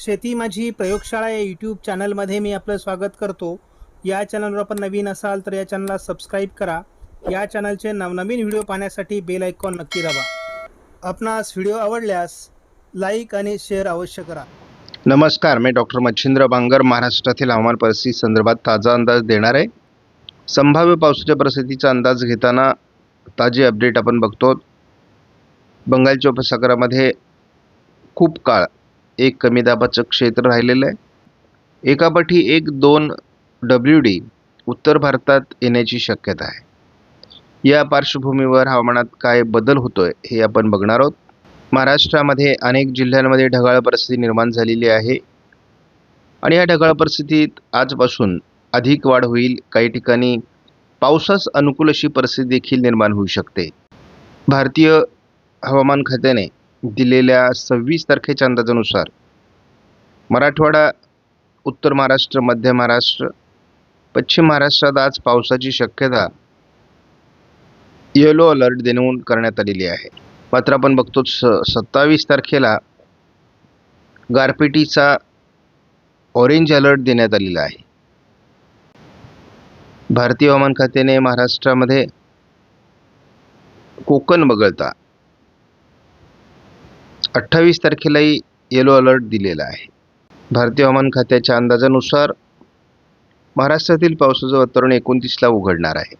शेती माझी प्रयोगशाळा या यूट्यूब चॅनलमध्ये मी आपलं स्वागत करतो. या चॅनलवर आपण नवीन असाल तर या चॅनलला सबस्क्राईब करा. या चॅनलचे नवनवीन व्हिडिओ पाहण्यासाठी बेल आयकॉन नक्की दाबा. आपणास व्हिडिओ आवडल्यास लाईक आणि शेअर अवश्य करा. नमस्कार मी डॉक्टर मच्छिंद्र बांगर महाराष्ट्रातील हवामान परिस्थिती संदर्भात ताजा अंदाज देणार आहे. संभाव्य पावसाच्या परिस्थितीचा अंदाज घेताना ताजे अपडेट आपण बघतो. बंगालच्या उपसागरामध्ये खूप काळ एक कमी दाबाचं क्षेत्र राहिलेलं आहे. एकापाठी एक दोन डब्ल्यू डी उत्तर भारतात येण्याची शक्यता आहे. या पार्श्वभूमीवर हवामानात काय बदल होतो आहे हे आपण बघणार आहोत. महाराष्ट्रामध्ये अनेक जिल्ह्यांमध्ये ढगाळ परिस्थिती निर्माण झालेली आहे. आणि या ढगाळ परिस्थितीत आजपासून अधिक वाढ होईल. काही ठिकाणी पावसास अनुकूल अशी परिस्थिती देखील निर्माण होऊ शकते. भारतीय हवामान खात्याने दिलेल्या सव्वीस तारखेच्या अंदाजानुसार मराठवाडा उत्तर महाराष्ट्र मध्य महाराष्ट्र पश्चिम महाराष्ट्रात आज पावसाची शक्यता येलो अलर्ट देऊन करण्यात आलेली आहे. मात्र आपण बघतो स सत्तावीस तारखेला गारपिटीचा ऑरेंज अलर्ट देण्यात आलेला आहे. भारतीय हवामान खात्याने महाराष्ट्रामध्ये कोकण वगळता अठ्ठावीस तारखेलाही येलो अलर्ट दिलेला आहे. भारतीय हवामान खात्याच्या अंदाजानुसार महाराष्ट्रातील पावसाचं वातावरण एकोणतीसला उघडणार आहे.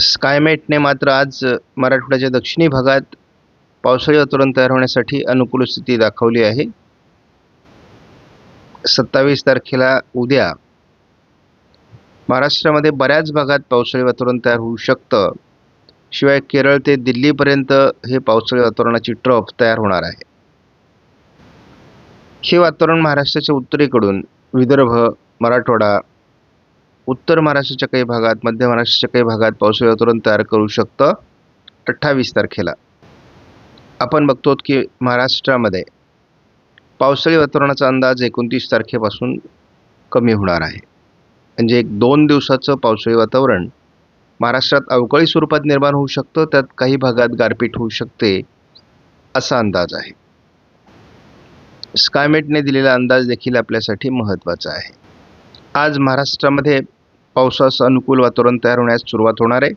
स्कायमेटने मात्र आज मराठवाड्याच्या दक्षिणी भागात पावसाळी वातावरण तयार होण्यासाठी अनुकूल स्थिती दाखवली आहे. सत्तावीस तारखेला उद्या महाराष्ट्रामध्ये बऱ्याच भागात पावसाळी वातावरण तयार होऊ शकतं. शिवाय केरळ ते दिल्लीपर्यंत हे पावसाळी वातावरणाची ट्रफ तयार होणार आहे. हे वातावरण महाराष्ट्राच्या उत्तरेकडून विदर्भ मराठवाडा उत्तर महाराष्ट्राच्या काही भागात मध्य महाराष्ट्राच्या काही भागात पावसाळी वातावरण तयार करू शकतं अठ्ठावीस तारखेला. आपण बघतो की महाराष्ट्रामध्ये पावसाळी वातावरणाचा अंदाज एकोणतीस तारखेपासून कमी होणार आहे. म्हणजे एक दोन दिवसाचं पावसाळी वातावरण महाराष्ट्रात अवकाळी स्वरूपात निर्माण होऊ शकतं त्यात काही भागात गारपीट होऊ शकते असा अंदाज आहे. स्कायमेटने दिलेला अंदाज देखील आपल्यासाठी महत्त्वाचा आहे. आज महाराष्ट्रामध्ये पावसाचं अनुकूल वातावरण तयार होण्यास सुरुवात होणार आहे.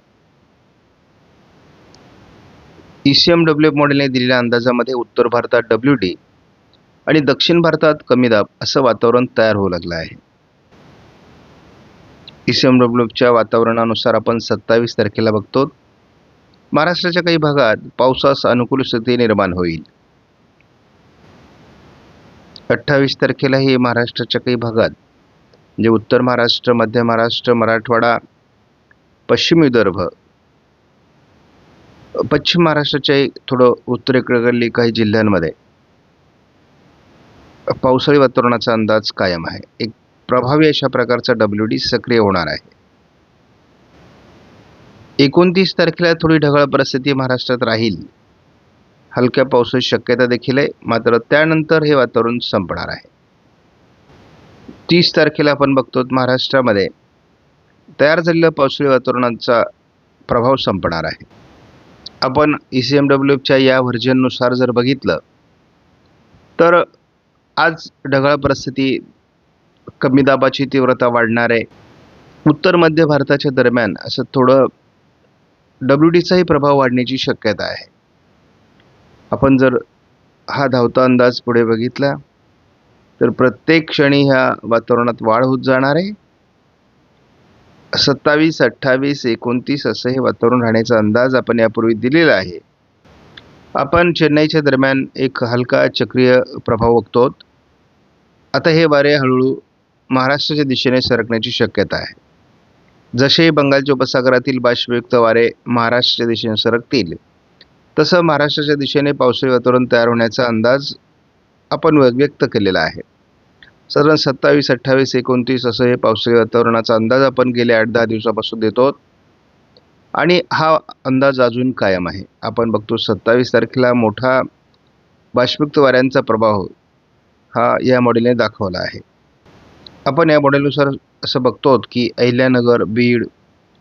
E C M W F मॉडेलने दिलेल्या अंदाजामध्ये उत्तर भारतात डब्ल्यू डी आणि दक्षिण भारतात कमी दाब असं वातावरण तयार होऊ लागलं आहे. ई सी एम डब्ल्यूच्या वातावरणानुसार आपण सत्तावीस तारखेला बघतो. महाराष्ट्राच्या काही भागात पावसास अनुकूल स्थिती निर्माण होईल. अठ्ठावीस तारखेलाही महाराष्ट्राच्या काही भागात म्हणजे उत्तर महाराष्ट्र मध्य महाराष्ट्र मराठवाडा पश्चिम विदर्भ पश्चिम महाराष्ट्राच्या थोडं उत्तरेकडील काही जिल्ह्यांमध्ये पावसाळी वातावरणाचा अंदाज कायम आहे. एक प्रभावी अशा प्रकारचा डब्ल्यू डी सक्रिय होणार आहे. एकोणतीस तारखेला थोडी ढगाळ परिस्थिती महाराष्ट्रात राहील. हलक्या पावसाची शक्यता देखील आहे. मात्र त्यानंतर हे वातावरण संपणार आहे. तीस तारखेला आपण बघतो महाराष्ट्रामध्ये तयार झालेल्या पावसाळी वातावरणाचा प्रभाव संपणार आहे. आपण ई सी एम डब्ल्यू एफच्या या व्हर्जननुसार जर बघितलं तर आज ढगाळ परिस्थिती कमी दाबाची तीव्रता वाढणार आहे उत्तर मध्य भारताच्या दरम्यान असं थोडं डब्ल्यू डीचाही प्रभाव वाढण्याची शक्यता आहे. आपण जर हा धावता अंदाज पुढे बघितला तर प्रत्येक क्षणी ह्या वातावरणात वाढ होत जाणार आहे. सत्तावीस अठ्ठावीस एकोणतीस असं हे वातावरण राहण्याचा अंदाज आपण यापूर्वी दिलेला आहे. आपण चेन्नईच्या दरम्यान एक हलका चक्रीय प्रभाव बघतो आता हे वारे हळूहळू महाराष्ट्राच्या दिशेने सरकण्याची शक्यता आहे. जसे बंगालच्या उपसागरातील बाष्पयुक्त वारे महाराष्ट्राच्या दिशेने सरकतील तसं महाराष्ट्राच्या दिशेने पावसाळी वातावरण तयार होण्याचा अंदाज आपण व्यक्त केलेला आहे. साधारण सत्तावीस अठ्ठावीस एकोणतीस असं हे पावसाळी वातावरणाचा अंदाज आपण गेल्या आठ दहा दिवसापासून देतो. आणि हा अंदाज अजून कायम आहे. आपण बघतो सत्तावीस तारखेला मोठा बाष्पयुक्त वाऱ्यांचा प्रभाव हा या मॉडेलने दाखवला आहे. आपण या मॉडेलनुसार असं बघतो की अहिल्यानगर बीड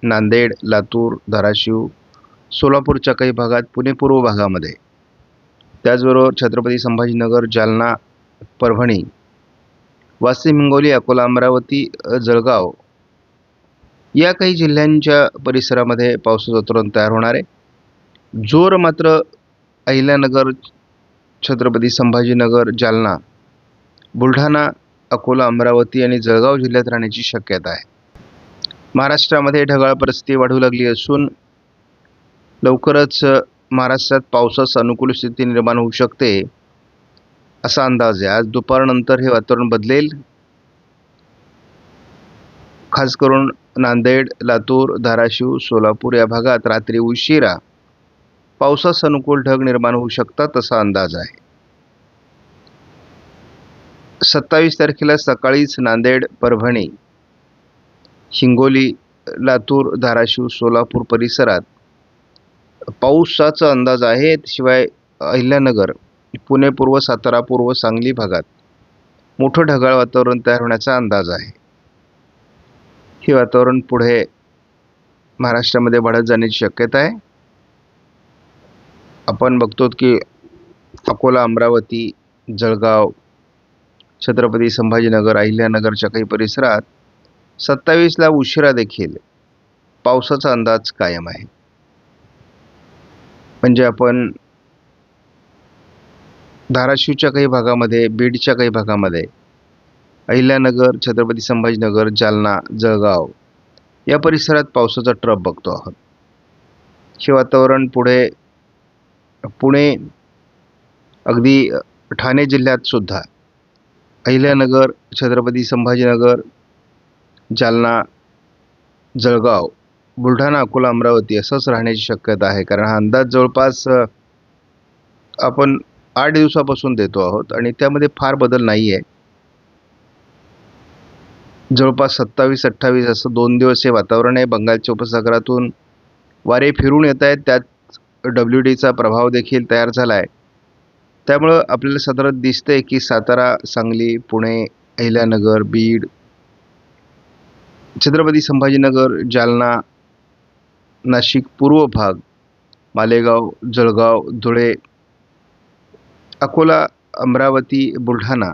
नांदेड लातूर धाराशिव सोलापूरच्या काही भागात पुणे पूर्व भागामध्ये. त्याचबरोबर छत्रपती संभाजीनगर जालना परभणी वाशिम हिंगोली अकोला अमरावती जळगाव या काही जिल्ह्यांच्या परिसरामध्ये पावसाचं वातावरण तयार होणार आहे. जोर मात्र अहिल्यानगर छत्रपती संभाजीनगर जालना बुलढाणा अकोला अमरावती आणि जळगाव जिल्ह्यात राहण्याची शक्यता आहे. महाराष्ट्रामध्ये ढगाळ परिस्थिती वाढू लागली असून लवकरच महाराष्ट्रात पावसास अनुकूल स्थिती निर्माण होऊ शकते असा अंदाज आहे. आज दुपारनंतर हे वातावरण बदलेल. खास करून नांदेड लातूर धाराशिव सोलापूर या भागात रात्री उशिरा पावसास अनुकूल ढग निर्माण होऊ शकतात असा अंदाज आहे. सत्तावीस तारखेला सकाळीच नांदेड परभणी हिंगोली लातूर धाराशिव सोलापूर परिसरात पावसाचा अंदाज आहे. शिवाय अहिल्यानगर पुणे पूर्व सातारा पूर्व सांगली भागात मोठं ढगाळ वातावरण तयार होण्याचा अंदाज आहे. हे वातावरण पुढे महाराष्ट्रामध्ये वाढत जाण्याची शक्यता आहे. आपण बघतो की अकोला अमरावती जळगाव छत्रपती संभाजीनगर अहिल्यानगरच्या काही परिसरात सत्तावीसला उशिरा देखील पावसाचा अंदाज कायम आहे. म्हणजे आपण धाराशिवच्या काही भागामध्ये बीडच्या काही भागामध्ये अहिल्यानगर छत्रपती संभाजीनगर जालना जळगाव या परिसरात पावसाचा ट्रप बघतो आहोत. हे वातावरण पुढे पुणे अगदी ठाणे जिल्ह्यात सुद्धा अहिल्यानगर छत्रपती संभाजीनगर जालना जळगाव बुलढाणा अकोला अमरावती असंच राहण्याची शक्यता आहे. कारण हा अंदाज जवळपास आपण आठ दिवसापासून देतो आहोत आणि त्यामध्ये फार बदल नाही आहे जवळपास सत्तावीस अठ्ठावीस असं दोन दिवस हे वातावरण आहे. बंगालच्या उपसागरातून वारे फिरून येत आहेत. त्यात डब्ल्यू डीचा प्रभाव देखील तयार झाला आहे. त्यामुळं आपल्याला साधारण दिसतंय की सातारा सांगली पुणे अहिल्यानगर बीड छत्रपती संभाजीनगर जालना नाशिक पूर्व भाग मालेगाव जळगाव धुळे अकोला अमरावती बुलढाणा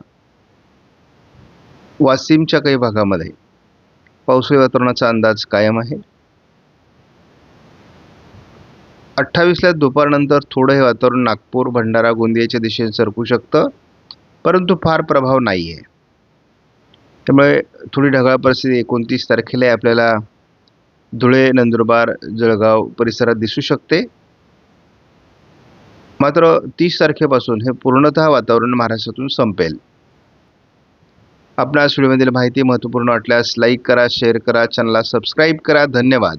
वाशिमच्या काही भागामध्ये पावसाळी वातावरणाचा अंदाज कायम आहे. अठ्ठावीसला दुपारनंतर थोडं हे वातावरण नागपूर भंडारा गोंदियाच्या दिशेने सरकू शकतं. परंतु फार प्रभाव नाही आहे त्यामुळे थोडी ढगाळ परिस्थिती एकोणतीस तारखेला आपल्याला धुळे नंदुरबार जळगाव परिसरात दिसू शकते. मात्र तीस तारखेपासून हे पूर्णतः वातावरण महाराष्ट्रातून संपेल. आपणास व्हिडिओमधील माहिती महत्त्वपूर्ण वाटल्यास लाईक करा शेअर करा चॅनलला सबस्क्राईब करा. धन्यवाद.